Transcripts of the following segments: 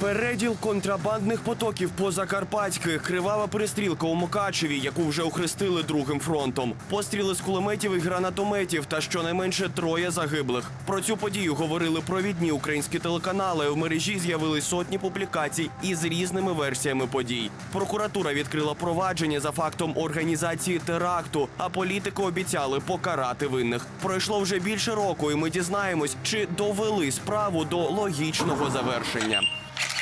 Переділ контрабандних потоків по Закарпатськи, кривава перестрілка у Мукачеві, яку вже охрестили другим фронтом. Постріли з кулеметів і гранатометів та щонайменше троє загиблих. Про цю подію говорили провідні українські телеканали. В мережі з'явились сотні публікацій із різними версіями подій. Прокуратура відкрила провадження за фактом організації теракту, а політики обіцяли покарати винних. Пройшло вже більше року, і ми дізнаємось, чи довели справу до логічного завершення.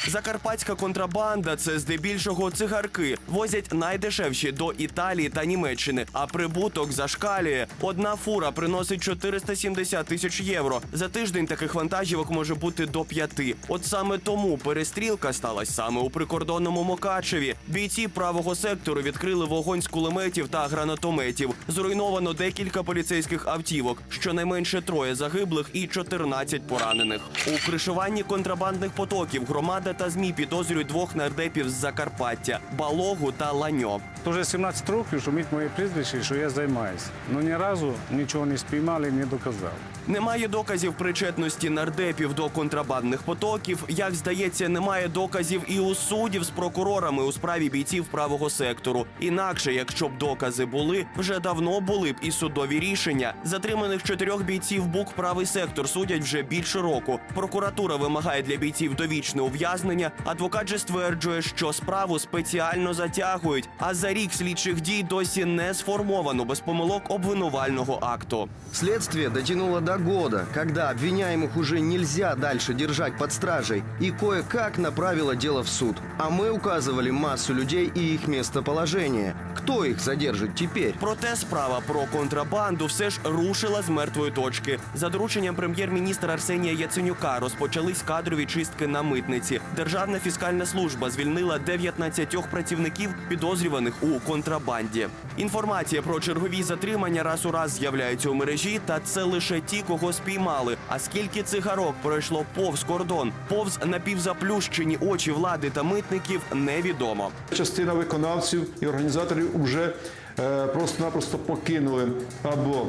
Закарпатська контрабанда це здебільшого цигарки. Возять найдешевші до Італії та Німеччини, а прибуток зашкалює. Одна фура приносить 470 тисяч євро. За тиждень таких вантажівок може бути до п'яти. От саме тому перестрілка сталася саме у прикордонному Мокачеві. Бійці правого сектору відкрили вогонь з кулеметів та гранатометів. Зруйновано декілька поліцейських автівок. Щонайменше троє загиблих і 14 поранених. У кришуванні контрабандних потоків громада та змі підозрюють двох нардепів з Закарпаття Балогу та Ланьо. Уже 17 років шумить моє прізвище, що я займаюся. Ну ні разу нічого не спіймали, не доказав. Немає доказів причетності нардепів до контрабандних потоків. Як здається, немає доказів і у суддів з прокурорами у справі бійців правого сектору. Інакше, якщо б докази були, вже давно були б і судові рішення. Затриманих чотирьох бійців БУК правий сектор судять вже більше року. Прокуратура вимагає для бійців довічне ув'язнення. Адвокат же стверджує, що справу спеціально затягують. А за рік слідчих дій досі не сформовано без помилок обвинувального акту. Следствие дотянуло до года, когда обвиняемых уже нельзя дальше держать под стражей, и кое-как направило дело в суд. А мы указывали массу людей и их местоположение. Кто их задержит теперь? Проте справа про контрабанду все ж рушила з мертвої точки. За дорученням прем'єр-міністра Арсенія Яценюка розпочались кадрові чистки на митниці. Державна фіскальна служба звільнила 19 працівників, підозрюваних у контрабанді. Інформація про чергові затримання раз у раз з'являється у мережі, та це лише ті, кого спіймали. А скільки цигарок пройшло повз кордон, повз напівзаплющені очі влади та митників, невідомо. Частина виконавців і організаторів вже е, просто-напросто покинули або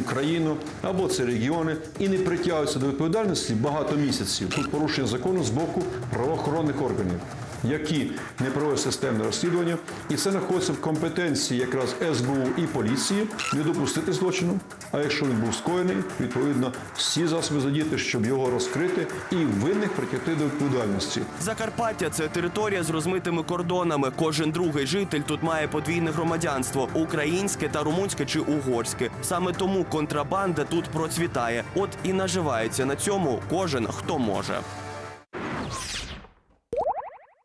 Україну, або це регіони і не притягуються до відповідальності багато місяців. Тут порушення закону з боку правоохоронних органів, які не проводять системне розслідування, і це знаходиться в компетенції якраз СБУ і поліції не допустити злочину. А якщо він був скоєний, відповідно всі засоби задіяти, щоб його розкрити і винних притягти до відповідальності. Закарпаття це територія з розмитими кордонами. Кожен другий житель тут має подвійне громадянство українське та румунське чи угорське. Саме тому контрабанда тут процвітає. От і наживається на цьому кожен хто може.